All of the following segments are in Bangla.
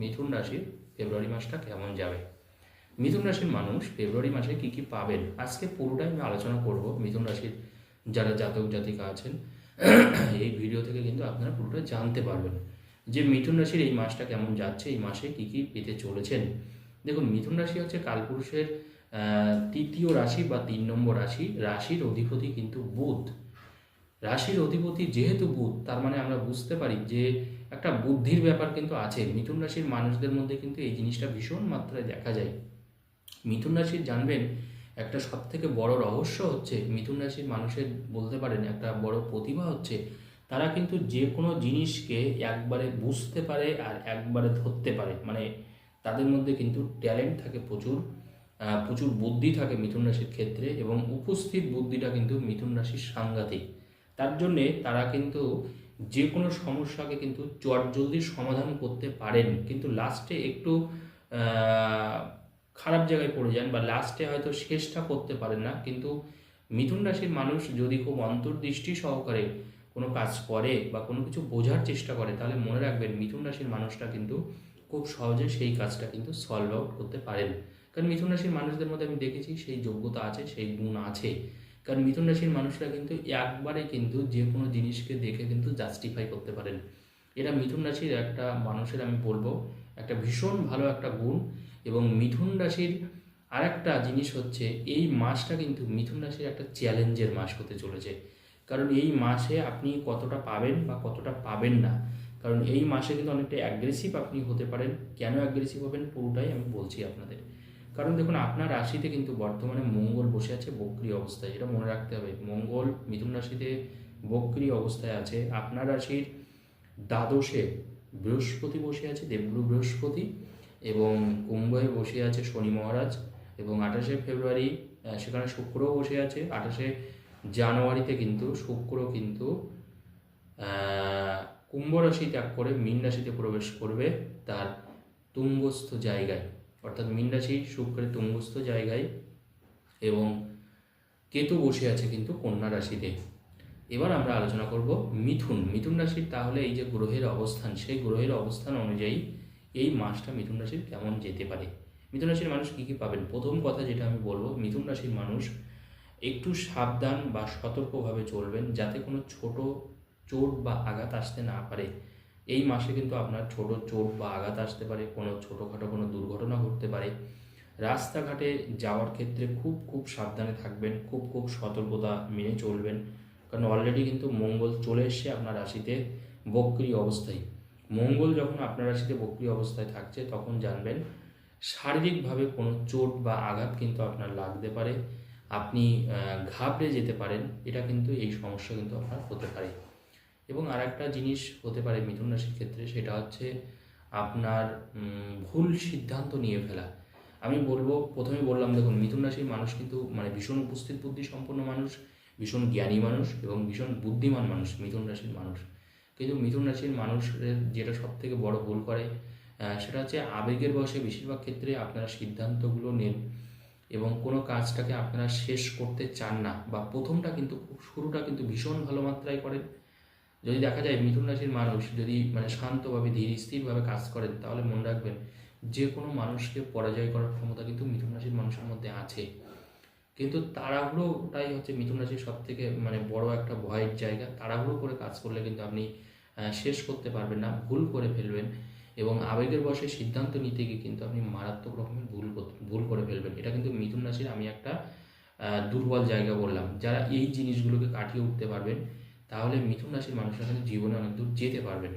মিথুন রাশির ফেব্রুয়ারি মাসটা কেমন যাবে? মিথুন রাশির মানুষ ফেব্রুয়ারি মাসে কি কি পাবেন? আজকে পুরোটাই আমি আলোচনা করব। মিথুন রাশির যারা জাতক জাতিকা আছেন, এই ভিডিও থেকে কিন্তু আপনারা পুরোটা জানতে পারবেন যে মিথুন রাশির এই মাসটা কেমন যাচ্ছে, এই মাসে কি কি পেতে চলেছেন। দেখুন, মিথুন রাশি হচ্ছে কালপুরুষের তৃতীয় রাশি বা তিন নম্বর রাশি। রাশির অধিপতি কিন্তু বুধ। রাশির অধিপতি যেহেতু বুধ, তার মানে আমরা বুঝতে পারি যে একটা বুদ্ধির ব্যাপার কিন্তু আছে। মিথুন রাশির মানুষদের মধ্যে কিন্তু এই জিনিসটা ভীষণ মাত্রায় দেখা যায়। মিথুন রাশির জানবেন, একটা সব থেকে বড় রহস্য হচ্ছে, মিথুন রাশির মানুষের বলতে পারেন একটা বড় প্রতিভা হচ্ছে, তারা কিন্তু যে কোনো জিনিসকে একবারে বুঝতে পারে আর একবারে ধরতে পারে। মানে তাদের মধ্যে কিন্তু ট্যালেন্ট থাকে প্রচুর প্রচুর বুদ্ধি থাকে মিথুন রাশির ক্ষেত্রে এবং উপস্থিত বুদ্ধিটা কিন্তু মিথুন রাশির সাংঘাতিক। তার জন্যে তারা কিন্তু যে কোনো সমস্যাকে কিন্তু চটজলদি সমাধান করতে পারেন। কিন্তু লাস্টে একটু খারাপ জায়গায় পড়ে যান বা লাস্টে হয়তো শেষটা করতে পারেন না। কিন্তু মিথুন রাশির মানুষ যদি খুব অন্তর্দৃষ্টি সহকারে কোনো কাজ করে বা কোনো কিছু বোঝার চেষ্টা করে, তাহলে মনে রাখবেন মিথুন রাশির মানুষটা কিন্তু খুব সহজে সেই কাজটা কিন্তু সলভ আউট করতে পারেন। কারণ মিথুন রাশির মানুষদের মধ্যে আমি দেখেছি সেই যোগ্যতা আছে, সেই গুণ আছে। কারণ মিথুন রাশির মানুষরা কিন্তু একবারে কিন্তু যে কোনো জিনিসকে দেখে কিন্তু জাস্টিফাই করতে পারেন। এটা মিথুন রাশির একটা মানুষের আমি বলব, একটা ভীষণ ভালো একটা গুণ এবং মিথুন রাশির আর একটা জিনিস হচ্ছে এই মাসটা কিন্তু মিথুন রাশির একটা চ্যালেঞ্জের মাস হতে চলেছে। কারণ এই মাসে আপনি কতটা পাবেন বা কতটা পাবেন না। কারণ এই মাসে কিন্তু অনেকটা অ্যাগ্রেসিভ আপনি হতে পারেন। কেন অ্যাগ্রেসিভ হবেন? পুরোটাই আমি বলছি আপনাদের। কারণ দেখুন, আপনার রাশিতে কিন্তু বর্তমানে মঙ্গল বসে আছে, বক্রি অবস্থায়। এটা মনে রাখতে হবে। মঙ্গল মিথুন রাশিতে বক্রি অবস্থায় আছে। আপনার রাশির দ্বাদশে বৃহস্পতি বসে আছে, দেবগুরু বৃহস্পতি এবং কুম্ভে বসে আছে শনি মহারাজ এবং আঠাশে ফেব্রুয়ারি সেখানে শুক্রও বসে আছে। আঠাশে জানুয়ারিতে কিন্তু শুক্র কিন্তু কুম্ভ রাশি ত্যাগ করে মীন রাশিতে প্রবেশ করবে তার তুঙ্গস্থ জায়গায়। অর্থাৎ মীন রাশি শুক্রের তুঙ্গস্থ জায়গায় এবং কেতু বসে আছে কিন্তু কন্যা রাশিতে। এবার আমরা আলোচনা করব মিথুন। মিথুন রাশির তাহলে এই যে গ্রহের অবস্থান, সেই গ্রহের অবস্থান অনুযায়ী এই মাসটা মিথুন রাশির কেমন যেতে পারে? মিথুন রাশির মানুষ কী কী পাবেন? প্রথম কথা যেটা আমি বলব, মিথুন রাশির মানুষ একটু সাবধান বা সতর্কভাবে চলবেন যাতে কোনো ছোট চোট বা আঘাত আসতে না পারে। এই মাসে কিন্তু আপনার ছোট চোট বা আঘাত আসতে পারে, কোনো ছোটোখাটো কোনো দুর্ঘটনা ঘটতে পারে। রাস্তাঘাটে যাওয়ার ক্ষেত্রে খুব খুব সাবধানে থাকবেন, খুব খুব সতর্কতা মেনে চলবেন। কারণ অলরেডি কিন্তু মঙ্গল চলে এসছে আপনার রাশিতে বক্রি অবস্থায়। মঙ্গল যখন আপনার রাশিতে বক্রি অবস্থায় থাকছে, তখন জানবেন শারীরিকভাবে কোনো চোট বা আঘাত কিন্তু আপনার লাগতে পারে। আপনি ঘাবড়ে যেতে পারেন, এটা কিন্তু এই সমস্যা কিন্তু আপনার হতে পারে। এবং আর একটা জিনিস হতে পারে মিথুন রাশির ক্ষেত্রে, সেটা হচ্ছে আপনার ভুল সিদ্ধান্ত নিয়ে ফেলা। আমি বলব, প্রথমে বললাম, দেখুন, মিথুন রাশির মানুষ কিন্তু মানে ভীষণ উপস্থিত বুদ্ধি সম্পন্ন মানুষ, ভীষণ জ্ঞানী মানুষ এবং ভীষণ বুদ্ধিমান মানুষ মিথুন রাশির মানুষ। কিন্তু মিথুন রাশির মানুষের যেটা সব থেকে বড় ভুল করে সেটা হচ্ছে আবেগের বয়সে বেশিরভাগ ক্ষেত্রে আপনারা সিদ্ধান্তগুলো নেন এবং কোনো কাজটাকে আপনারা শেষ করতে চান না বা প্রথমটা কিন্তু, শুরুটা কিন্তু ভীষণ ভালো মাত্রায় করেন। যদি দেখা যায় মিথুন রাশির মানুষ যদি মানে শান্তভাবে, ধীর, স্থিরভাবে কাজ করেন, তাহলে মনে রাখবেন যে কোনো মানুষকে পরাজয় করার ক্ষমতা কিন্তু মিথুন রাশির মানুষের মধ্যে আছে। কিন্তু তাড়াহুড়োটাই হচ্ছে মিথুন রাশির সব থেকে মানে বড় একটা ভয়ের জায়গা। তাড়াহুড়ো করে কাজ করলে কিন্তু আপনি শেষ করতে পারবেন না, ভুল করে ফেলবেন এবং আবেগের বসে সিদ্ধান্ত নিতে গিয়ে কিন্তু আপনি মারাত্মক রকমের ভুল ভুল করে ফেলবেন। এটা কিন্তু মিথুন রাশির আমি একটা দুর্বল জায়গা বললাম। যারা এই জিনিসগুলোকে কাটিয়ে উঠতে পারবেন তাহলে মিথুন রাশির মানুষরা কিন্তু জীবনে অনেক দূর যেতে পারবেন।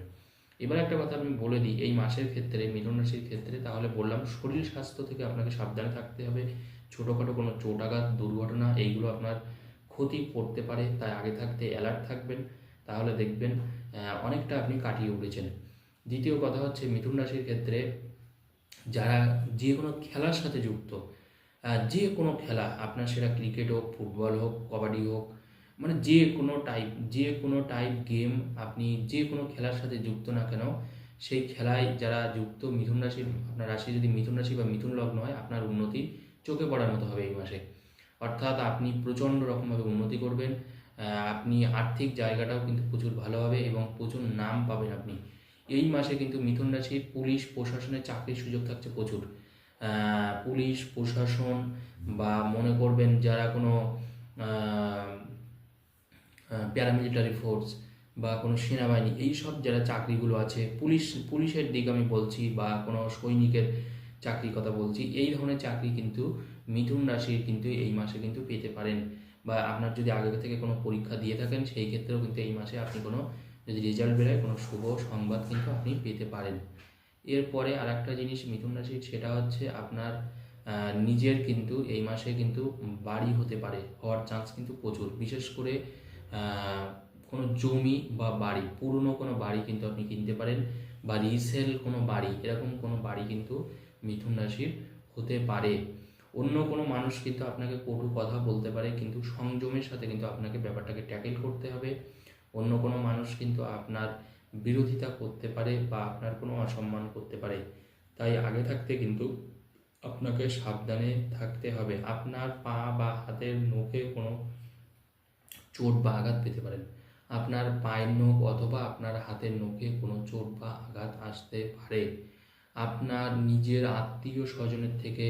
এবার একটা কথা আমি বলে দিই, এই মাসের ক্ষেত্রে, মিথুন রাশির ক্ষেত্রে তাহলে বললাম, শরীর স্বাস্থ্য থেকে আপনাকে সাবধানে থাকতে হবে। ছোটোখাটো কোনো চোটাঘাত, দুর্ঘটনা, এইগুলো আপনার ক্ষতি পড়তে পারে, তাই আগে থাকতে অ্যালার্ট থাকবেন। তাহলে দেখবেন অনেকটা আপনি কাটিয়ে উঠেছেন। দ্বিতীয় কথা হচ্ছে, মিথুন রাশির ক্ষেত্রে যারা যে কোনো খেলার সাথে যুক্ত যে কোনো খেলা, আপনার সেটা ক্রিকেট হোক, ফুটবল হোক, কবাডি হোক মানে যে কোনো টাইপ যে কোনো টাইপ গেম আপনি যে কোনো খেলার সাথে যুক্ত না কেন, সেই খেলায় যারা যুক্ত, মিথুন রাশির আপনার রাশি যদি মিথুন রাশি বা মিথুন লগ্ন হয়, আপনার উন্নতি চোখে পড়ার মতো হবে এই মাসে। অর্থাৎ আপনি প্রচণ্ড রকমভাবে উন্নতি করবেন আপনি আর্থিক জায়গাটাও কিন্তু প্রচুর ভালো হবে এবং প্রচুর নাম পাবেন আপনি। এই মাসে কিন্তু মিথুন রাশির পুলিশ, প্রশাসনের চাকরির সুযোগ থাকছে প্রচুর। পুলিশ, প্রশাসন বা মনে করবেন যারা কোনো প্যারামিলিটারি ফোর্স বা কোনো সেনাবাহিনী, এই সব যারা চাকরিগুলো আছে, পুলিশ, পুলিশের দিক আমি বলছি বা কোনো সৈনিকের চাকরির কথা বলছি, এই ধরনের চাকরি কিন্তু মিথুন রাশির কিন্তু এই মাসে কিন্তু পেতে পারেন। বা আপনার যদি আগে থেকে কোনো পরীক্ষা দিয়ে থাকেন, সেই ক্ষেত্রেও কিন্তু এই মাসে আপনি কোনো, যদি রেজাল্ট বেরোয়, কোনো শুভ সংবাদ কিন্তু আপনি পেতে পারেন। এরপরে আর একটা জিনিস মিথুন রাশির, সেটা হচ্ছে আপনার নিজের কিন্তু এই মাসে কিন্তু বাড়ি হতে পারে, হওয়ার চান্স কিন্তু প্রচুর। বিশেষ করে কোনো জমি বা বাড়ি, পুরনো কোনো বাড়ি কিন্তু আপনি কিনতে পারেন বা রিসেল কোনো বাড়ি, এরকম কোনো বাড়ি কিন্তু মিথুন রাশির হতে পারে। অন্য কোনো মানুষ কিন্তু আপনাকে কটু কথা বলতে পারে, কিন্তু সংযমের সাথে কিন্তু আপনাকে ব্যাপারটাকে ট্যাকেল করতে হবে। অন্য কোনো মানুষ কিন্তু আপনার বিরোধিতা করতে পারে বা আপনার কোনো অসম্মান করতে পারে। তাই আগে থাকতে কিন্তু আপনাকে সাবধানে থাকতে হবে। আপনার পা বা হাতের নখে কোনো চোট বা আঘাত পেতে পারেন। আপনার পায়ের নখ অথবা আপনার হাতের নখে কোনো চোট বা আঘাত আসতে পারে। আপনার নিজের আত্মীয় স্বজনের থেকে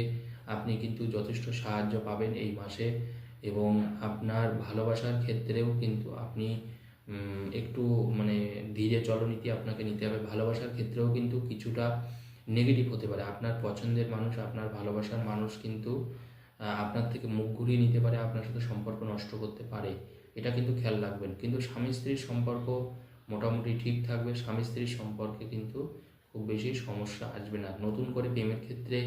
আপনি কিন্তু যথেষ্ট সাহায্য পাবেন এই মাসে এবং আপনার ভালোবাসার ক্ষেত্রেও কিন্তু আপনি একটু মানে ধীরে চলনীতি আপনাকে নিতে হবে। ভালোবাসার ক্ষেত্রেও কিন্তু কিছুটা নেগেটিভ হতে পারে। আপনার পছন্দের মানুষ, আপনার ভালোবাসার মানুষ কিন্তু আপনার থেকে মুখ ঘুরিয়ে নিতে পারে, আপনার সাথে সম্পর্ক নষ্ট করতে পারে। এটা কিন্তু খেয়াল রাখবেন। কিন্তু স্বামী স্ত্রীর সম্পর্ক মোটামুটি ঠিক থাকবে, স্বামী স্ত্রীর সম্পর্কে কিন্তু খুব বেশি সমস্যা আসবে না। নতুন করে প্রেমের ক্ষেত্রে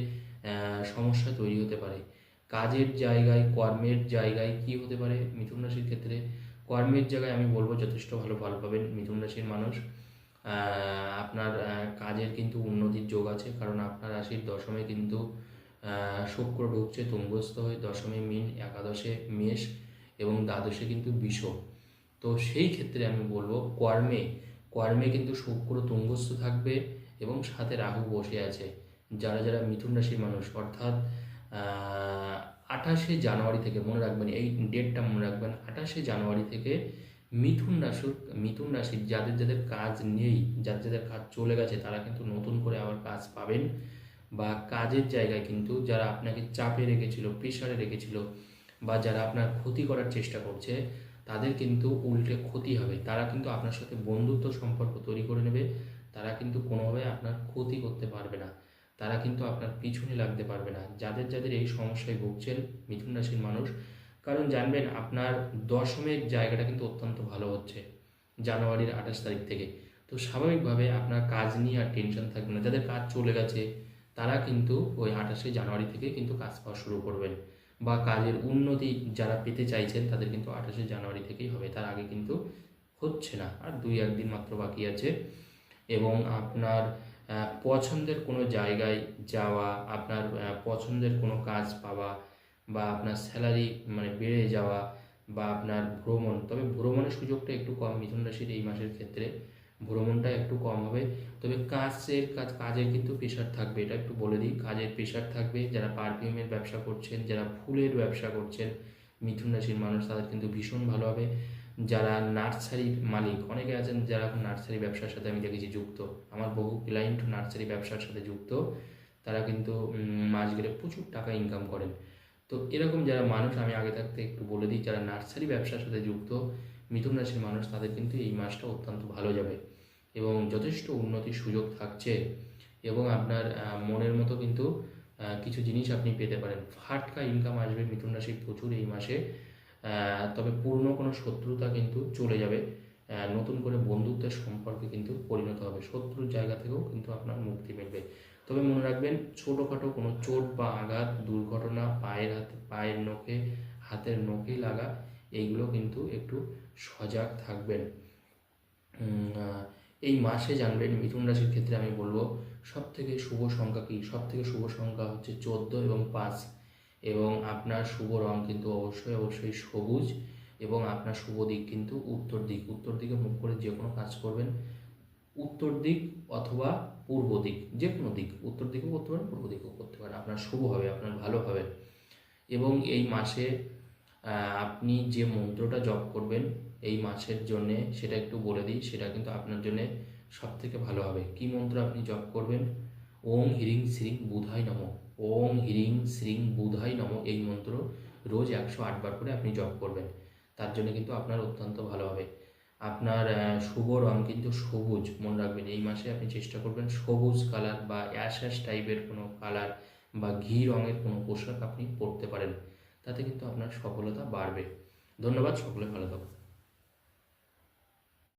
সমস্যা তৈরি হতে পারে। কাজের জায়গায়, কর্মের জায়গায় কি হতে পারে মিথুন রাশির ক্ষেত্রে? কর্মের জায়গায় আমি বলব যথেষ্ট ভালো ফল পাবেন মিথুন রাশির মানুষ। আপনার কাজের কিন্তু উন্নতির যোগ আছে। কারণ আপনার রাশির দশমে কিন্তু শুক্র ঢুকছে, তুঙ্গস্থ হয়ে দশমে মিন, একাদশে মেষ। এবং দ্বাদশে কিন্তু বিষ তো সেই ক্ষেত্রে আমি বলব কর্মে কর্মে কিন্তু শুক্র তুঙ্গস্থ থাকবে এবং সাথে রাহু বসে আছে। যারা যারা মিথুন রাশির মানুষ, অর্থাৎ আঠাশে জানুয়ারি থেকে মনে রাখবেন, এই ডেটটা মনে রাখবেন, আঠাশে জানুয়ারি থেকে মিথুন রাশির মিথুন রাশির যাদের যাদের কাজ নেই, যাদের যাদের কাজ চলে গেছে, তারা কিন্তু নতুন করে আবার কাজ পাবেন। বা কাজের জায়গায় কিন্তু যারা আপনাকে চাপে রেখেছিল প্রেশারে রেখেছিল বা যারা আপনার ক্ষতি করার চেষ্টা করছে, তাদের কিন্তু উল্টে ক্ষতি হবে। তারা কিন্তু আপনার সাথে বন্ধুত্ব সম্পর্ক তৈরি করে নেবে। তারা কিন্তু কোনোভাবে আপনার ক্ষতি করতে পারবে না। তারা কিন্তু আপনার পিছনে লাগতে পারবে না। যাদের যাদের এই সমস্যায় ভুগছেন মিথুন রাশির মানুষ, কারণ জানবেন আপনার দশমের জায়গাটা কিন্তু অত্যন্ত ভালো হচ্ছে, জানুয়ারির আঠাশ তারিখ থেকে। তো স্বাভাবিকভাবে আপনার কাজ নিয়ে আর টেনশন থাকবে না। যাদের কাজ চলে গেছে, তারা কিন্তু ওই আঠাশে জানুয়ারি থেকে কিন্তু কাজ পাওয়া শুরু করবেন। বা কাজের উন্নতি যারা পেতে চাইছেন, তাদের কিন্তু আঠাশে জানুয়ারি থেকেই হবে। তার আগে কিন্তু হচ্ছে না। আর দুই একদিন মাত্র বাকি আছে। এবং আপনার পছন্দের কোনো জায়গায় যাওয়া, আপনার পছন্দের কোনো কাজ পাওয়া বা আপনার স্যালারি মানে বেড়ে যাওয়া বা আপনার ভ্রমণ, তবে ভ্রমণের সুযোগটা একটু কম। মিথুন রাশির এই মাসের ক্ষেত্রে ভ্রমণটা একটু কম হবে। তবে কাজের কাজ, কাজের কিন্তু প্রেশার থাকবে, এটা একটু বলে দিই। কাজের প্রেশার থাকবে, যারা পারফিউমের ব্যবসা করছেন, যারা ফুলের ব্যবসা করছেন, মিথুন রাশির মানুষ, তাদের কিন্তু ভীষণ ভালো হবে। যারা নার্সারির মালিক, অনেকে আছেন যারা এখন নার্সারি ব্যবসার সাথে আমি দেখেছি যুক্ত। আমার বহু ক্লায়েন্ট নার্সারি ব্যবসার সাথে যুক্ত। তারা কিন্তু মাস গেলে প্রচুর টাকা ইনকাম করেন। তো এরকম যারা মানুষ, আমি আগে থাকতে একটু বলে দিই, যারা নার্সারি ব্যবসার সাথে যুক্ত মিথুন রাশির মানুষ, তাদের কিন্তু এই মাসটা অত্যন্ত ভালো যাবে এবং যথেষ্ট উন্নতির সুযোগ থাকছে এবং আপনার মনের মতো কিন্তু কিছু জিনিস আপনি পেতে পারেন। ফাটকা ইনকাম আসবে মিথুন রাশির প্রচুর এই মাসে তবে পুরনো কোনো শত্রুতা কিন্তু চলে যাবে নতুন করে বন্ধুত্বের সম্পর্কে কিন্তু পরিণত হবে। শত্রুর জায়গা থেকেও কিন্তু আপনার মুক্তি মিলবে। তবে মনে রাখবেন, ছোটোখাটো কোনো চোট বা আঘাত, দুর্ঘটনা, পায়ের হাতে, পায়ের নখে, হাতের নখে লাগা এইগুলো কিন্তু একটু সজাগ থাকবেন। এই মাসে জানবেন মিথুন রাশির ক্ষেত্রে আমি বলব সব থেকে শুভ সংখ্যা কী? সব থেকে শুভ সংখ্যা হচ্ছে চোদ্দ এবং পাঁচ। এবং আপনার শুভ রং কিন্তু অবশ্যই অবশ্যই সবুজ এবং আপনার শুভ দিক কিন্তু উত্তর দিক। উত্তর দিকে মুখ করে যে কোনো কাজ করবেন। উত্তর দিক অথবা পূর্ব দিক, যে কোনো দিক। উত্তর দিকেও করতে পারেন, পূর্ব দিকেও করতে পারেন। আপনার শুভ হবে, আপনার ভালো হবে। এবং এই মাসে আপনি যে মন্ত্রটা জপ করবেন এই মাসের জন্যে, সেটা একটু বলে দিই, সেটা কিন্তু আপনার জন্যে সব থেকে ভালো হবে। কী মন্ত্র আপনি জপ করবেন? ওম হিরিং শ্রিং বুধাই নম। ওম হিরিং শ্রিং বুধাই নম এই মন্ত্র রোজ একশো আটবার করে আপনি জপ করবেন। তার জন্য কিন্তু আপনার অত্যন্ত ভালো হবে। আপনার শুভ রং কিন্তু সবুজ, মনে রাখবেন, এই মাসে আপনি চেষ্টা করবেন সবুজ কালার বা অ্যাশ অ্যাশ টাইপের কোনো কালার বা ঘি রঙের কোনো পোশাক আপনি পরতে পারেন। তাতে কিন্তু আপনার সফলতা বাড়বে। ধন্যবাদ সকলে ভালো থাকুন।